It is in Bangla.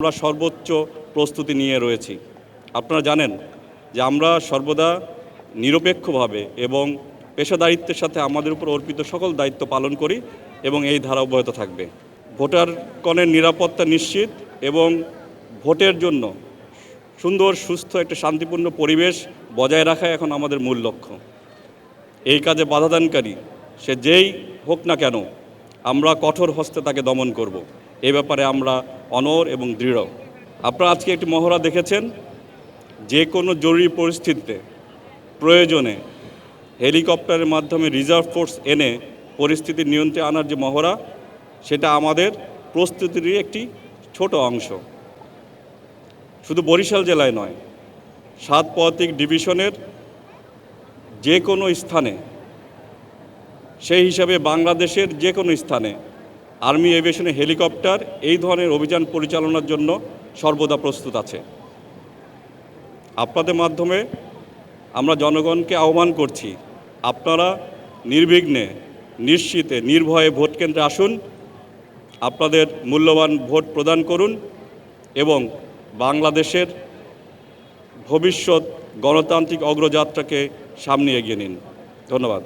আমরা সর্বোচ্চ প্রস্তুতি নিয়ে রয়েছি। আপনারা জানেন যে আমরা সর্বদা নিরপেক্ষভাবে এবং পেশাদারিত্বের সাথে আমাদের উপর অর্পিত সকল দায়িত্ব পালন করি এবং এই ধারা অব্যাহত থাকবে। ভোটার কনের নিরাপত্তা নিশ্চিত এবং ভোটের জন্য সুন্দর, সুস্থ, একটা শান্তিপূর্ণ পরিবেশ বজায় রাখা এখন আমাদের মূল লক্ষ্য। এই কাজে বাধাদানকারী সে যেই হোক না কেন, আমরা কঠোর হস্তে তাকে দমন করব। এ ব্যাপারে আমরা অনর এবং দৃঢ়। আপনারা আজকে একটি মহড়া দেখেছেন, যে কোনো জরুরি পরিস্থিতিতে, প্রয়োজনে হেলিকপ্টারের মাধ্যমে রিজার্ভ ফোর্স এনে পরিস্থিতি নিয়ন্ত্রণে আনার যে মহড়া, সেটা আমাদের প্রস্তুতিরই একটি ছোট অংশ। শুধু বরিশাল জেলায় নয়, সাত পদাতিক ডিভিশনের যে কোনো স্থানে, সেই হিসাবে বাংলাদেশের যে কোনো স্থানে আর্মি এভিয়েশনের হেলিকপ্টার এই ধরনের অভিযান পরিচালনার জন্য সর্বদা প্রস্তুত আছে। আপনাদের মাধ্যমে আমরা জনগণকে আহ্বান করছি, আপনারা নির্বিঘ্নে, নিশ্চিতে, নির্ভয়ে ভোট কেন্দ্রে আসুন, আপনাদের মূল্যবান ভোট প্রদান করুন এবং বাংলাদেশের ভবিষ্যৎ গণতান্ত্রিক অগ্রযাত্রাকে সামনে এগিয়ে নিন। ধন্যবাদ।